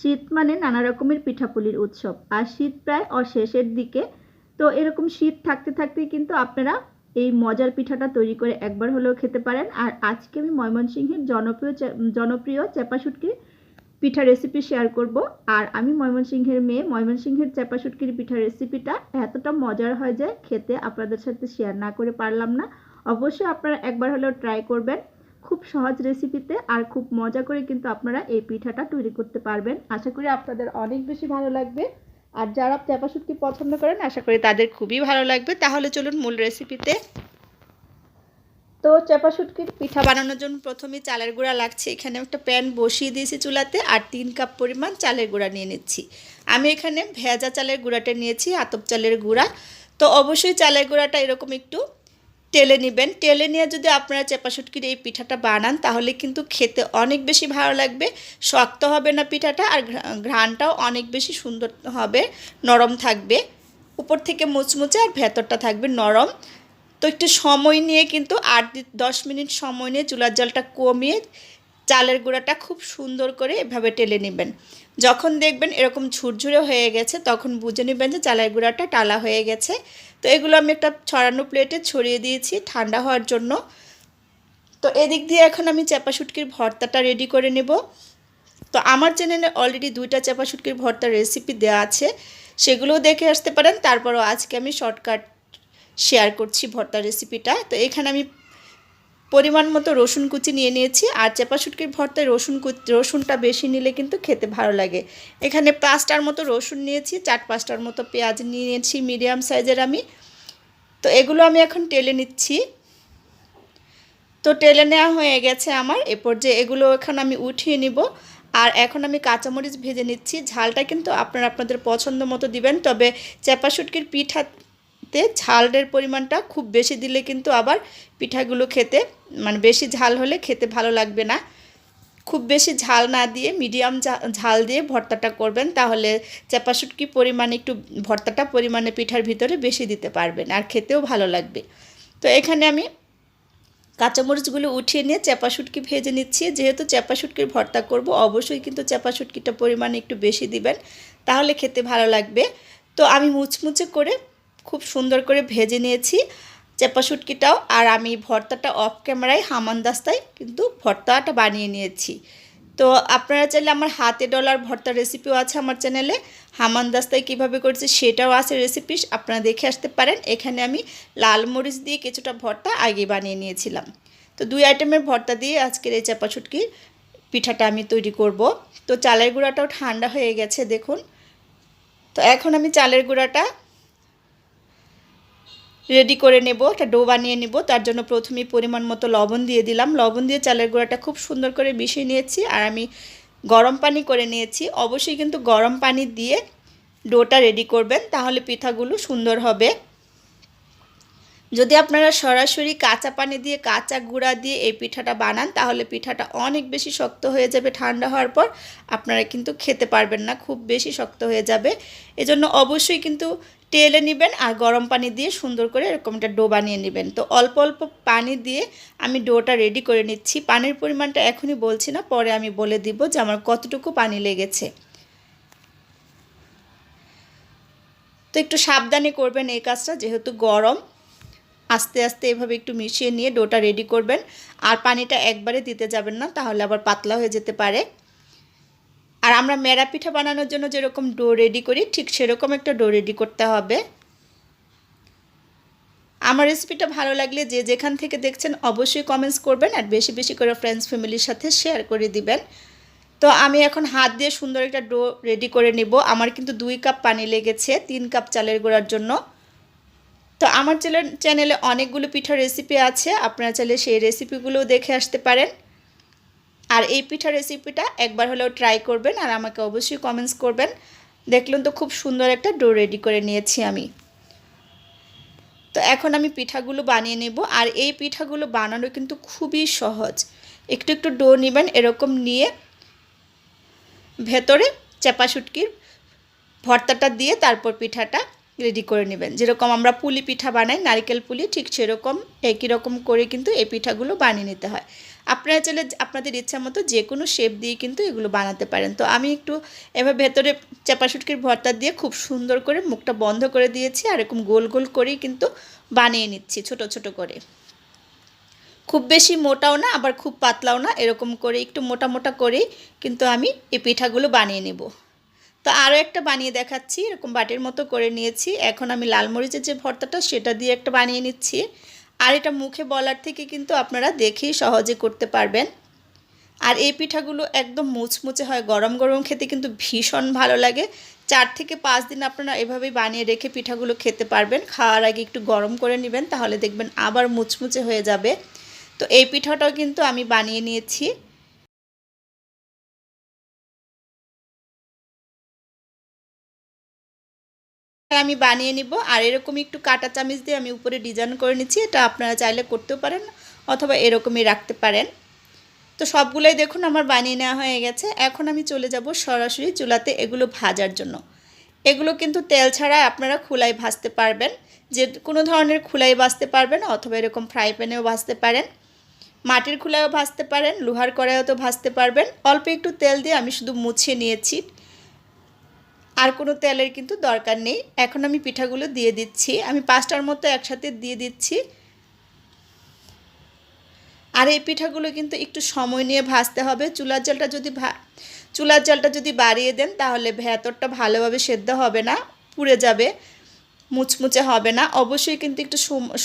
শীত মানে নানা রকমের পিঠাপুলির উৎসব। আর শীত প্রায় অশেষের দিকে। তো এরকম শীত থাকতে থাকতেই কিন্তু আপনারা এই মজার পিঠাটা তৈরি করে একবার হলেও খেতে পারেন। আর আজকে আমি ময়মনসিংহের জনপ্রিয় জনপ্রিয় চেপা শুটকির পিঠা রেসিপি শেয়ার করব। আর আমি ময়মনসিংহের মেয়ে, ময়মনসিংহের চেপা শুটকির পিঠা রেসিপিটা এতটা মজার হয় যে খেতে আপনাদের সাথে শেয়ার না করে পারলাম না। অবশ্যই আপনারা একবার হলেও ট্রাই করবেন। খুব সহজ রেসিপিতে আর খুব মজা করে কিন্তু আপনারা এই পিঠাটা তৈরি করতে পারবেন। আশা করি আপনাদের অনেক বেশি ভালো লাগবে। আর যারা চাপা শুটকি পছন্দ করেন, আশা করি তাদের খুবই ভালো লাগবে। তাহলে চলুন মূল রেসিপিতে তো চাপা শুটকির পিঠা বানানোর জন্য প্রথমে চালের গুঁড়া লাগছে। এখানে একটা প্যান বসিয়ে দিয়েছি চুলাতে আর তিন কাপ পরিমাণ চালের গুঁড়া নিয়ে নিচ্ছি। আমি এখানে ভেজা চালের গুঁড়াটা নিয়েছি, আতপ চালের গুঁড়া। তো অবশ্যই চালের গুঁড়াটা এরকম একটু টেলে নেবেন। টেলে নিয়ে যদি আপনারা চেপা শুটকির এই পিঠাটা বানান, তাহলে কিন্তু খেতে অনেক বেশি ভালো লাগবে। শক্ত হবে না পিঠাটা আর ঘ্রানটাও অনেক বেশি সুন্দর হবে, নরম থাকবে। উপর থেকে মুচমুচে আর ভেতরটা থাকবে নরম। তো একটু সময় নিয়ে কিন্তু আট দশ মিনিট সময় নিয়ে চুলার জলটা কমিয়ে চালের গুঁড়াটা খুব সুন্দর করে এভাবে টেলে নেবেন। যখন দেখবেন এরকম ঝুরঝুরে হয়ে গেছে, তখন বুঝে নেবেন যে চালের গুঁড়াটা টালা হয়ে গেছে। তো এগুলো আমি একটা ছড়ানো প্লেটে ছড়িয়ে দিয়েছি ঠান্ডা হওয়ার জন্য। তো এদিক দিয়ে এখন আমি চাপা শুটকির ভর্তাটা রেডি করে নেব। তো আমার চ্যানেলে অলরেডি দুইটা চাপা শুটকির ভর্তার রেসিপি দেওয়া আছে, সেগুলোও দেখে আসতে পারেন। তারপরও আজকে আমি শর্টকাট শেয়ার করছি ভর্তার রেসিপিটা। তো এখানে আমি পরিমাণ মতো রসুন কুচি নিয়ে নিয়েছি আর চেপা শুটকির ভর্তায় রসুন কুচি, রসুনটা বেশি নিলে কিন্তু খেতে ভালো লাগে। এখানে পাঁচটার মতো রসুন নিয়েছি, চার পাঁচটার মতো পেঁয়াজ নিয়ে নিয়েছি, মিডিয়াম সাইজের আমি। তো এগুলো আমি এখন টেলে নিচ্ছি। তো টেলে নেওয়া হয়ে গেছে আমার। এরপর যে এগুলো এখন আমি উঠিয়ে নিব। আর এখন আমি কাঁচামরিচ ভেজে নিচ্ছি। ঝালটা কিন্তু আপনারা আপনাদের পছন্দ মতো দিবেন। তবে চেপা শুটকির পিঠাতে ঝালের পরিমাণটা খুব বেশি দিলে কিন্তু আবার পিঠাগুলো খেতে মানে বেশি ঝাল হলে খেতে ভালো লাগবে না। খুব বেশি ঝাল না দিয়ে, মিডিয়াম ঝাল দিয়ে ভর্তাটা করবেন, তাহলে চেপা শুটকি পরিমাণে একটু ভর্তাটা পরিমাণে পিঠার ভিতরে বেশি দিতে পারবেন আর খেতেও ভালো লাগবে। তো এখানে আমি কাঁচামরিচগুলো উঠিয়ে নিয়ে চেপা শুটকি ভেজে নিচ্ছি। যেহেতু চেপা শুটকির ভর্তা করব, অবশ্যই কিন্তু চেপা শুটকিটা পরিমাণে একটু বেশি দিবেন, তাহলে খেতে ভালো লাগবে। তো আমি মুচমুচে করে খুব সুন্দর করে ভেজে নিয়েছি, চেপা শুটকিটাও। আর আমি ভর্তাটা অফ ক্যামেরায় হামানদাস্তায় কিন্তু ভর্তাটা বানিয়ে নিয়েছি। তো আপনারা চাইলে আমার হাতে ডলার ভর্তা রেসিপিও আছে আমার চ্যানেলে হামানদাস্তায় কীভাবে করেছি সেটাও আছে রেসিপি আপনারা দেখে আসতে পারেন। এখানে আমি লাল মরিচ দিয়ে কিছুটা ভর্তা আগে বানিয়ে নিয়েছিলাম। তো দুই আইটেমের ভর্তা দিয়ে আজকের এই চাপা শুটকির পিঠাটা আমি তৈরি করব। তো চালের গুঁড়াটাও ঠান্ডা হয়ে গেছে, দেখুন। তো এখন আমি চালের গুঁড়াটা রেডি করে নেব, একটা ডো বানিয়ে নেব। তার জন্য প্রথমেই পরিমাণ মতো লবণ দিয়ে দিলাম। লবণ দিয়ে চালের গুঁড়াটা খুব সুন্দর করে মিশিয়ে নিয়েছি আর আমি গরম পানি করে নিয়েছি। অবশ্যই কিন্তু গরম পানি দিয়ে ডোটা রেডি করবেন, তাহলে পিঠাগুলো সুন্দর হবে। যদি আপনারা সরাসরি কাঁচা পানি দিয়ে, কাঁচা গুঁড়া দিয়ে এই পিঠাটা বানান, তাহলে পিঠাটা অনেক বেশি শক্ত হয়ে যাবে। ঠান্ডা হওয়ার পর আপনারা কিন্তু খেতে পারবেন না, খুব বেশি শক্ত হয়ে যাবে। এজন্য অবশ্যই কিন্তু টেলে নেবেন আর গরম পানি দিয়ে সুন্দর করে এরকম একটা ডো বানিয়ে নেবেন। তো অল্প অল্প পানি দিয়ে আমি ডোটা রেডি করে নিচ্ছি। পানির পরিমাণটা এখনই বলছি না, পরে আমি বলে দিব যে আমার কতটুকু পানি লেগেছে। তো একটু সাবধানে করবেন এই কাজটা, যেহেতু গরম। আস্তে আস্তে এভাবে একটু মিশিয়ে নিয়ে ডোটা রেডি করবেন। আর পানিটা একবারে দিতে যাবেন না, তাহলে আবার পাতলা হয়ে যেতে পারে। আর আমরা মেরা পিঠা বানানোর জন্য যেরকম ডো রেডি করি, ঠিক সেরকম একটা ডো রেডি করতে হবে। আমার রেসিপিটা ভালো লাগলে যে যেখান থেকে দেখছেন অবশ্যই কমেন্টস করবেন আর বেশি বেশি করে ফ্রেন্ডস ফ্যামিলির সাথে শেয়ার করে দিবেন। তো আমি এখন হাত দিয়ে সুন্দর একটা ডো রেডি করে নিব। আমার কিন্তু দুই কাপ পানি লেগেছে, তিন কাপ চালের গোড়ার জন্য। তো আমার চ্যানেল অনেকগুলো পিঠার রেসিপি আছে, আপনারা চাইলে সেই রেসিপিগুলোও দেখে আসতে পারেন। আর এই পিঠার রেসিপিটা একবার হলেও ট্রাই করবেন আর আমাকে অবশ্যই কমেন্টস করবেন। দেখলেন তো খুব সুন্দর একটা ডো রেডি করে নিয়েছি আমি। তো এখন আমি পিঠাগুলো বানিয়ে নেব আর এই পিঠাগুলো বানানো কিন্তু খুবই সহজ। একটু একটু ডো নেবেন এরকম নিয়ে ভেতরে চাপা শুটকির ভর্তাটা দিয়ে তারপর পিঠাটা রেডি করে নেবেন। যেরকম আমরা পুলি পিঠা বানাই, নারকেল পুলি, ঠিক সেরকম একই রকম করে কিন্তু এই পিঠাগুলো বানিয়ে নিতে হয়। আপনারা চাইলে আপনাদের ইচ্ছা মতো যে কোনো শেপ দিয়ে কিন্তু এগুলো বানাতে পারেন। তো আমি একটু এবার ভেতরে চাপাশুটকির ভর্তা দিয়ে খুব সুন্দর করে মুখটা বন্ধ করে দিয়েছি আর এরকম গোল গোল করেই কিন্তু বানিয়ে নিচ্ছি ছোট ছোট করে। খুব বেশি মোটাও না, আবার খুব পাতলাও না, এরকম করে একটু মোটা মোটা করেই কিন্তু আমি এই পিঠাগুলো বানিয়ে নেব। তো আরও একটা বানিয়ে দেখাচ্ছি, এরকম বাটির মতো করে নিয়েছি। এখন আমি লাল মরিচের যে ভর্তাটা, সেটা দিয়ে একটা বানিয়ে নিচ্ছি। আর এটা মুখে বলার থেকে কিন্তু আপনারা দেখেই সহজে করতে পারবেন। আর এই পিঠাগুলো একদম মুচমুচে হয়, গরম গরম খেতে কিন্তু ভীষণ ভালো লাগে। চার থেকে পাঁচ দিন আপনারা এভাবেই বানিয়ে রেখে পিঠাগুলো খেতে পারবেন। খাওয়ার আগে একটু গরম করে নেবেন, তাহলে দেখবেন আবার মুচমুচে হয়ে যাবে। তো এই পিঠাটাও কিন্তু আমি বানিয়ে নিয়েছি। আমি বানিয়ে নিব। আর এরকম একটু কাটা চামিচ দিয়ে আমি উপরে ডিজাইন করে নিচ্ছি। এটা আপনারা চাইলে করতেও পারেন অথবা এরকমই রাখতে পারেন। তো সবগুলোই দেখুন আমার বানিয়ে নেওয়া হয়ে গেছে। এখন আমি চলে যাব সরাসরি চুলাতে এগুলো ভাজার জন্য। এগুলো কিন্তু তেল ছাড়া আপনারা খোলাই ভাজতে পারবেন। যে কোনো ধরনের খোলাই ভাজতে পারবেন অথবা এরকম ফ্রাই প্যানেও ভাজতে পারেন। মাটির খোলায়ও ভাজতে পারেন, লোহার কড়াইও তো ভাজতে পারবেন। অল্প একটু তেল দিয়ে আমি শুধু মুছিয়ে নিয়েছি। আর কোনো তেলের কিন্তু দরকার নেই। এখন আমি পিঠাগুলো দিয়ে দিচ্ছি। আমি পাঁচটার মতো একসাথে দিয়ে দিচ্ছি। আর এই পিঠাগুলো কিন্তু একটু সময় নিয়ে ভাজতে হবে। চুলার জলটা যদি চুলার জলটা যদি বাড়িয়ে দেন, তাহলে ভেতরটা ভালোভাবে সেদ্ধ হবে না, পুড়ে যাবে, মুচমুচে হবে না। অবশ্যই কিন্তু একটু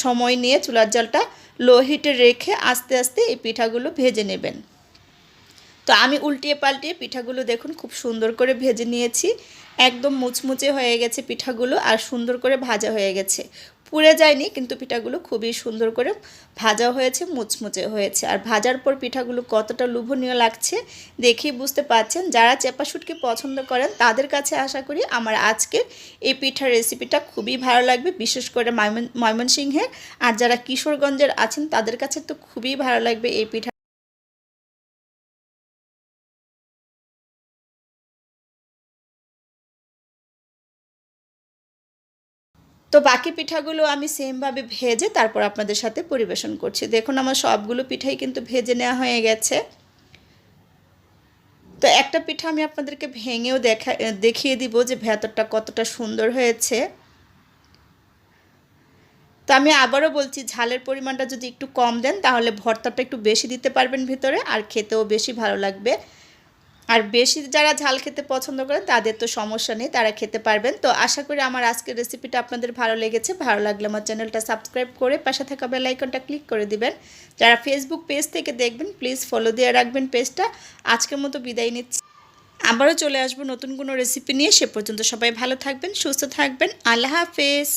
সময় নিয়ে চুলার জলটা লো হিটে রেখে আস্তে আস্তে এই পিঠাগুলো ভেজে নেবেন। তো আমি উল্টিয়ে পাল্টিয়ে পিঠাগুলো দেখুন খুব সুন্দর করে ভেজে নিয়েছি। একদম মুচমুচে হয়ে গেছে পিঠাগুলো আর সুন্দর করে ভাজা হয়ে গেছে। পুড়ে যায়নি কিন্তু পিঠাগুলো খুবই সুন্দর করে ভাজা হয়েছে, মুচমুচে হয়েছে। আর ভাজার পর পিঠাগুলো কতটা লোভনীয় লাগছে দেখেই বুঝতে পাচ্ছেন যারা চেপা শুটকি পছন্দ করেন তাদের কাছে আশা করি আমার আজকের এই পিঠার রেসিপিটা খুবই ভালো লাগবে, বিশেষ করে ময়মনসিংহের। আর যারা কিশোরগঞ্জের আছেন তাদের কাছে তো খুবই ভালো লাগবে এই পিঠা তো বাকি পিঠাগুলো আমি সেমভাবে ভেজে তারপর আপনাদের সাথে পরিবেশন করছি। দেখুন আমার সবগুলো পিঠাই কিন্তু ভেজে নেওয়া হয়ে গেছে। তো একটা পিঠা আমি আপনাদেরকে ভেঙেও দেখা দেখিয়ে দিব যে ভেতরটা কতটা সুন্দর হয়েছে। তো আমি আবারও বলছি, ঝালের পরিমাণটা যদি একটু কম দেন তাহলে ভর্তাটা একটু বেশি দিতে পারবেন ভিতরে আর খেতেও বেশি ভালো লাগবে। আর বেশি যারা ঝাল খেতে পছন্দ করেন, তাদের তো সমস্যা নেই, তারা খেতে পারবেন। তো আশা করি আমার আজকের রেসিপিটা আপনাদের ভালো লেগেছে। ভালো লাগলে আমার চ্যানেলটা সাবস্ক্রাইব করে পাশে থাকা বেল আইকনটা ক্লিক করে দিবেন। যারা ফেসবুক পেজ থেকে দেখবেন প্লিজ ফলো দিয়ে রাখবেন পেজটা আজকের মতো বিদায় নিচ্ছি। আবারও চলে আসব নতুন কোনো রেসিপি নিয়ে। সে পর্যন্ত সবাই ভালো থাকবেন, সুস্থ থাকবেন। আল্লাহ হাফেজ।